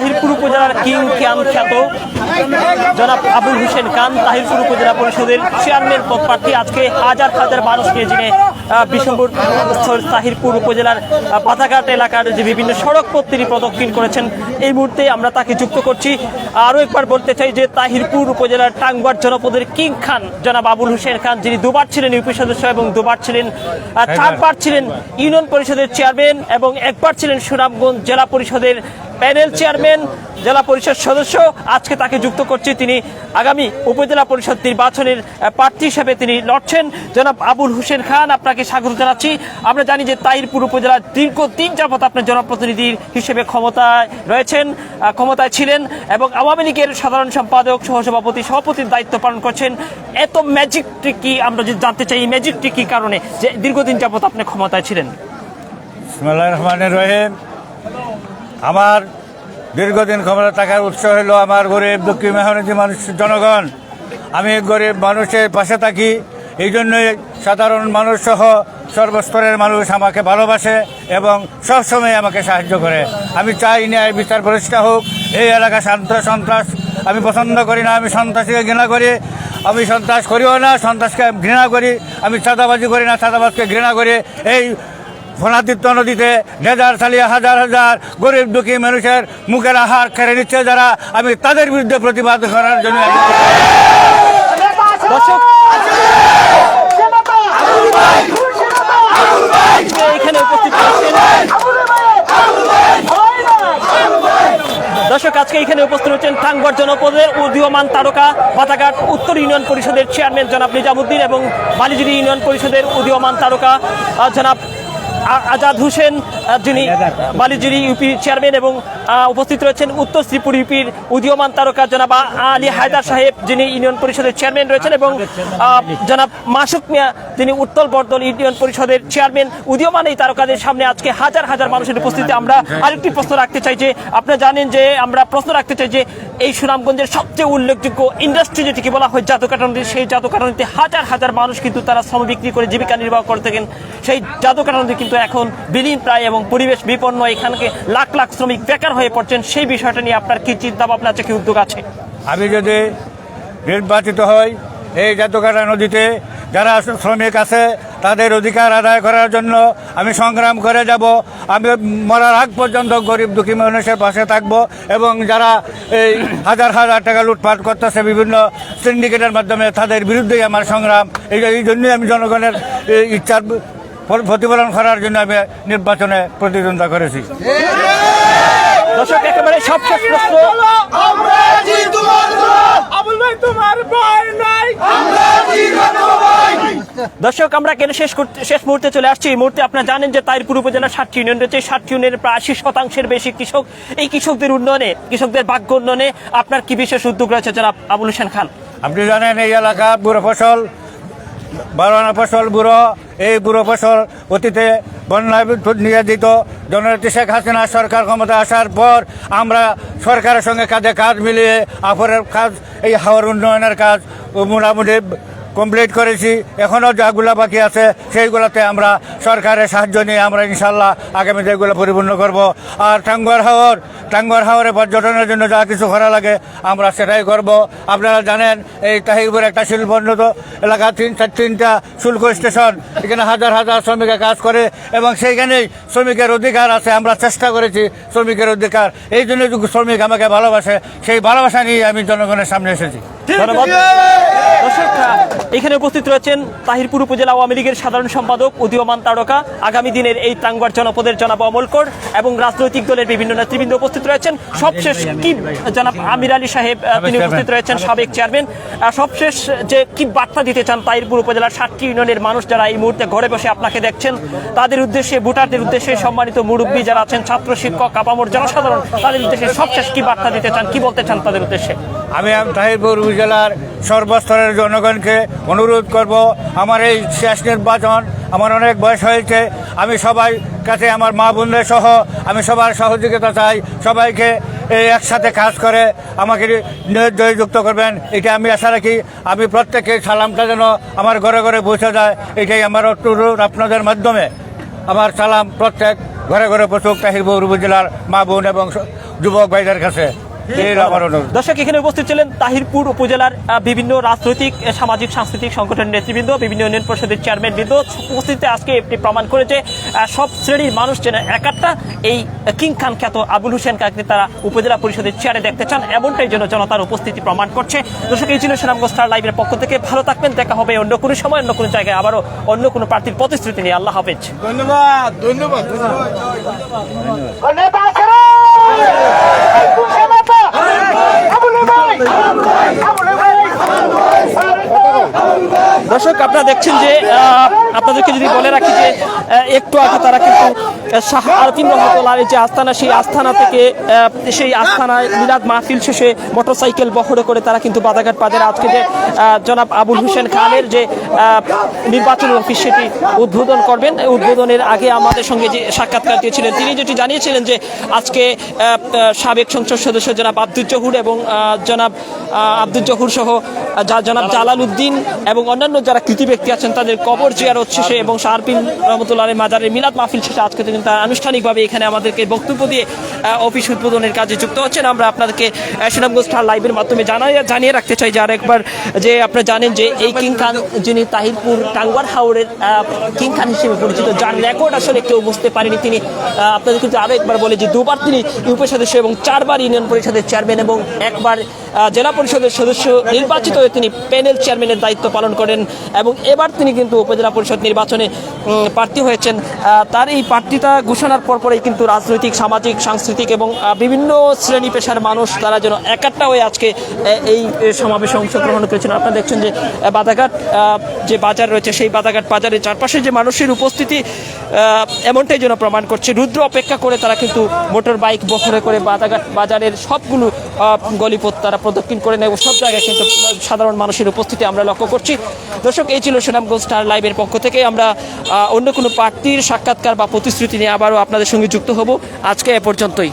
তাহিরপুর উপজেলার কিং খ্যাম খ্যাত জনাব আবুল হোসেন খান তাহিরপুর উপজেলা পরিষদের চেয়ারম্যান পদ প্রার্থী আজকে হাজার হাজার মানুষ নিয়ে যিনি স্থল তাহিরপুর উপজেলার পাতাঘাট এলাকার যে বিভিন্ন সড়ক পথ তিনি প্রদক্ষিণ করেছেন এই মুহূর্তে আমরা তাকে যুক্ত করছি। আরও একবার বলতে চাই যে তাহিরপুর উপজেলার টাঙ্গুয়ার জনপদের কিং খান জনাব আবুল হোসেন খান যিনি দুবার ছিলেন ইউপি সদস্য এবং দুবার ছিলেন চারবার ছিলেন ইউনিয়ন পরিষদের চেয়ারম্যান এবং একবার ছিলেন সুনামগঞ্জ জেলা পরিষদের প্যানেল চেয়ারম্যান, জেলা পরিষদ সদস্য, আজকে তাকে যুক্ত করছি তিনি আগামী উপজেলা পরিষদ নির্বাচনের প্রার্থী হিসেবে তিনি লড়ছেন। জনাব আবুল হোসেন খান, আপনাকে স্বাগত জানাচ্ছি। আমরা জানি যে তাইরপুর উপজেলার দীর্ঘ তিন যাবত আপনার জনপ্রতিনিধি হিসেবে ক্ষমতায় রয়েছেন ক্ষমতায় ছিলেন এবং আওয়ামী লীগের সাধারণ সম্পাদক, সহসভাপতি, সভাপতির দায়িত্ব পালন করছেন। এত ম্যাজিকটি কি আমরা যদি জানতে চাই, এই ম্যাজিকটি কি কারণে যে দীর্ঘদিন যাবত আপনি ক্ষমতায় ছিলেন? রহমান রহিম। আমার দীর্ঘদিন ক্ষমতা থাকার উৎস হলো আমার গরিব, দুঃখী, মেহনতি মানুষ, জনগণ। আমি গরিব মানুষের পাশে থাকি, এই জন্যই সাধারণ মানুষ সহ সর্বস্তরের মানুষ আমাকে ভালোবাসে এবং সবসময় আমাকে সাহায্য করে। আমি চাই ন্যায় বিচার প্রতিষ্ঠা হোক, এই এলাকা শান্ত, সন্ত্রাস আমি পছন্দ করি না, আমি সন্ত্রাসীকে ঘৃণা করি। আমি সন্ত্রাস করিও না, সন্ত্রাসকে ঘৃণা করি। আমি চাঁদাবাজি করি না, চাঁদাবাজকে ঘৃণা করি। এই ফোনাদিত্য নদীতে ডেজার চালিয়ে হাজার হাজার গরিব দুঃখী মানুষের মুখের আহার কেড়ে নিচ্ছে যারা। আমি তাদের বিরুদ্ধে প্রতিবাদ করার জন্য এখানে উপস্থিত দর্শক, আজকে এখানে উপস্থিত হচ্ছেন টাঙ্গর জনপদের উদীয়মান তারকা বাতাঘাট উত্তর ইউনিয়ন পরিষদের চেয়ারম্যান জনাব নিজামুদ্দিন এবং বালিজুরি ইউনিয়ন পরিষদের উদীয়মান তারকা জনাব আজাদ হোসেন যিনি বালিজুরি ইউপি চেয়ারম্যান এবং উপস্থিত রয়েছেন উত্তর শ্রীপুর ইউপির উদীয়মান তারকা জনাব আলী হায়দার সাহেব, যিনি ইউনিয়ন পরিষদের চেয়ারম্যান রয়েছেন এবং জনাব মাসুক মিয়া, যিনি উত্তর বর্দল ইউনিয়ন পরিষদের চেয়ারম্যান, উদীয়মান এই তারকাদের সামনে আজকে হাজার হাজার মানুষের উপস্থিতি আমরা আরেকটি প্রশ্ন রাখতে চাই যে আপনারা জানেন যে, আমরা প্রশ্ন রাখতে চাই যে, এই সুনামগঞ্জের সবচেয়ে উল্লেখযোগ্য ইন্ডাস্ট্রি যেটিকে বলা হয় জাদুকাটানিতে সেই জাদুকাটানিতে হাজার হাজার মানুষ কিন্তু তারা শ্রম বিক্রি করে জীবিকা নির্বাহ করে থাকেন। সেই জাদুকাটানিতে কিন্তু এখন বিলীন প্রায় এবং পরিবেশ বিপন্ন, এখানকে লাখ লাখ শ্রমিক বেকার হয়ে পড়ছেন, সেই বিষয়টা নিয়ে আপনার কি চিন্তা ভাবনা আছে, কি উদ্যোগ আছে? আমি যদি নির্বাচিত হই, এই জাতকাটা নদীতে যারা শ্রমিক আছে, তাদের অধিকার আদায় করার জন্য আমি সংগ্রাম করে যাব। আমি মরার আগ পর্যন্ত গরিব দুঃখী মানুষের পাশে থাকব এবং যারা এই হাজার হাজার টাকা লুটপাট করতেছে বিভিন্ন সিন্ডিকেটের মাধ্যমে, তাদের বিরুদ্ধেই আমার সংগ্রাম। এই জন্যই আমি জনগণের ইচ্ছার প্রতিফলন করার জন্য আমি নির্বাচনে প্রতিদ্বন্দ্বিতা করেছি। দর্শক একেবারে সবশেষ প্রশ্ন। দর্শক আমরা কেন শেষ করতে শেষ মুহূর্তে চলে আসছি? এই মুহূর্তে আপনারা জানেন যে তাইরপুর উপজেলার ষাটটি ইউনিয়ন রয়েছে। ষাটটি ইউনিয়নের প্রায় আশি শতাংশের বেশি কৃষক এই কৃষকদের উন্নয়নে কৃষকদের ভাগ্য উন্নয়নে আপনার কি বিশেষ উদ্যোগ রয়েছে জনাব আবুল হোসেন খান? আপনি জানেন এই এলাকা বুড়ো ফসল বারোনা ফসল বুড়ো, এই বুড়ো ফসল অতীতে বন্যায় নিয়ে দিত জননেত্রী শেখ হাসিনা সরকার ক্ষমতা আসার পর আমরা সরকারের সঙ্গে কাঁধে কাজ মিলিয়ে আফরের কাজ, এই হাওয়ার উন্নয়নের কাজ মোটামুটি কমপ্লিট করেছি। এখনও যাগুলো বাকি আছে সেইগুলোতে আমরা সরকারের সাহায্য নিয়ে আমরা ইনশাল্লাহ আগামী দিনগুলো পরিপূর্ণ করব। আর টাঙ্গুয়ার হাওর টাঙ্গুয়ার হাওরে পর্যটনের জন্য যা কিছু করা লাগে আমরা সেটাই করব। আপনারা জানেন এই তাহিবুর একটা শিল্পোন্নত এলাকা তিন চার তিনটা শুল্ক স্টেশন এখানে হাজার হাজার শ্রমিকের কাজ করে এবং সেইখানেই শ্রমিকের অধিকার আছে আমরা চেষ্টা করেছি শ্রমিকের অধিকার। এই জন্য শ্রমিক আমাকে ভালোবাসে সেই ভালোবাসা নিয়ে আমি জনগণের সামনে এসেছি। ধন্যবাদ। এখানে উপস্থিত রয়েছেন তাহিরপুর উপজেলা আওয়ামী লীগের সাধারণ সম্পাদক উদীয়মান তারকা। আগামী দিনের এই টাঙ্গুয়ার জনপদের জনাব অমলকর এবং রাজনৈতিক দলের বিভিন্ন নেতৃবৃন্দ উপস্থিত রয়েছেন। সবশেষ কি জনাব আমির আলী সাহেব তিনি উপস্থিত রয়েছেন সাবেক চেয়ারম্যান। সবশেষ যে কি বার্তা দিতে চান তাহিরপুর উপজেলার ষাটটি ইউনিয়নের মানুষ যারা এই মুহূর্তে ঘরে বসে আপনাকে দেখছেন তাদের উদ্দেশ্যে ভোটারদের উদ্দেশ্যে সম্মানিত মুরব্বী যারা আছেন ছাত্র শিক্ষক আপামর জনসাধারণ তাদের উদ্দেশ্যে সবশেষ কি বার্তা দিতে চান কি বলতে চান তাদের উদ্দেশ্যে? আমি তাহিরপুর উপজেলার সর্বস্তরের জনগণকে অনুরোধ করব, আমার এই শেষ নির্বাচন আমার অনেক বয়স হয়েছে, আমি সবাই কাছে আমার মা বোনদের সহ আমি সবার সহযোগিতা চাই, সবাইকে এই একসাথে কাজ করে আমাকে জয়যুক্ত করবেন, এটা আমি আশা রাখি। আমি প্রত্যেকে সালামটা যেন আমার ঘরে ঘরে পৌঁছে যায়, এটাই আমার অনুরোধ আপনাদের মাধ্যমে। আমার সালাম প্রত্যেক ঘরে ঘরে পশুক তাহিরপুর উপজেলার মা বোন এবং যুবক ভাইদের কাছে। দর্শক এখানে উপস্থিত ছিলেন তাহিরপুর উপজেলার বিভিন্ন রাজনৈতিক সামাজিক সাংস্কৃতিক সংগঠনের নেতৃবৃন্দ বিভিন্ন ইউনিয়ন পরিষদের চেয়ারম্যান বৃন্দ। উপস্থিতিতে আজকে এটি প্রমাণ করেছে সব শ্রেণির মানুষ যেন একাত্তা এই কিং খান খ্যাত আবুল হোসেন কাকে তারা উপজেলা পরিষদের চেয়ারে দেখতে চান এমনটাই যেন জনতার উপস্থিতি প্রমাণ করছে। দর্শক এই ছিল সুনামগঞ্জ স্টার লাইভের পক্ষ থেকে। ভালো থাকবেন দেখা হবে অন্য কোনো সময় অন্য কোনো জায়গায় আবারও অন্য কোনো প্রার্থীর প্রতিশ্রুতি নিয়ে। আল্লাহ হাফেজ। ধন্যবাদ ধন্যবাদ। নেতা আছে রে! তুলসী নেতা! আবুলে ভাই! আবুলে ভাই! দর্শক আপনারা দেখছেন যে আপনাদেরকে যদি বলে রাখি যে একটু আগে তারা কিন্তু শাহ আলতিন রহমতুল্লাহ যে আস্থানা সেই আস্থানা থেকে সেই আস্থানায় মিলাদ মাহফিল শেষে মোটরসাইকেল বহরে করে তারা কিন্তু বাদাঘাট বাজারে আজকে যে জনাব আবুল হোসেন খানের যে নির্বাচন অফিস সেটি উদ্বোধন করবেন। উদ্বোধনের আগে আমাদের সঙ্গে যে সাক্ষাৎকার দিয়েছিলেন, তিনি যেটি জানিয়েছিলেন যে, আজকে সাবেক সংসদ সদস্য জনাব আব্দুল জহুর এবং জনাব আব্দুল জহুর সহ জনাব জালাল উদ্দিন এবং অন্যান্য যারা কৃতি ব্যক্তি আছেন, তাদের কবর জিয়ারত শেষে এবং শাহরপিন রহমতুল্লাহ মাজারের মিলাদ মাহফিল শেষে আজকে কিন্তু তারা আনুষ্ঠানিকভাবে এখানে আমাদেরকে বক্তব্য দিয়ে অফিস উদ্বোধনের কাজে যুক্ত হচ্ছেন। আমরা আপনাদেরকে সুনামগঞ্জ স্টার লাইভের মাধ্যমে জানাই, জানিয়ে রাখতে চাই যে আরেকবার, যে আপনারা জানেন যে এই কিং খান, যিনি তাহিরপুর টাঙ্গার হাওড়ের কিং খান হিসেবে পরিচিত, যার রেকর্ড আসলে কেউ বুঝতে পারেনি, তিনি আপনাদের কিন্তু আরও একবার বলে যে দুবার তিনি ইউপি সদস্য এবং চারবার ইউনিয়ন পরিষদের চেয়ারম্যান এবং একবার জেলা পরিষদের সদস্য নির্বাচিত হয়ে তিনি প্যানেল চেয়ারম্যানের দায়িত্ব পালন করেন। এবং এবার তিনি কিন্তু উপজেলা পরিষদ নির্বাচনে প্রার্থী হয়েছেন। তার এই প্রার্থিতা ঘোষণার পরপরই কিন্তু রাজনৈতিক, সামাজিক, সাংস্কৃতিক এবং বিভিন্ন শ্রেণি পেশার মানুষ তারা যেন একাট্টা হয়ে আজকে এই সমাবেশে অংশগ্রহণ করেছেন। আপনারা দেখছেন যে বাদাঘাট যে বাজার রয়েছে, সেই বাদাঘাট বাজারের চারপাশে যে মানুষের উপস্থিতি এমনটাই যেন প্রমাণ করছে। রুদ্র অপেক্ষা করে তারা কিন্তু মোটর বাইক বহরে করে বাদাঘাট বাজারের সবগুলো গলিপথ তারা প্রদক্ষিণ করে নেয় সব জায়গায় কিন্তু সাধারণ মানুষের উপস্থিতি আমরা লক্ষ্য করছি। দর্শক এই ছিল সুনামগঞ্জ স্টার লাইভের পক্ষ থেকে। আমরা অন্য কোনো প্রার্থীর সাক্ষাৎকার বা প্রতিশ্রুতি নিয়ে আবারও আপনাদের সঙ্গে যুক্ত হব। আজকে এ পর্যন্তই।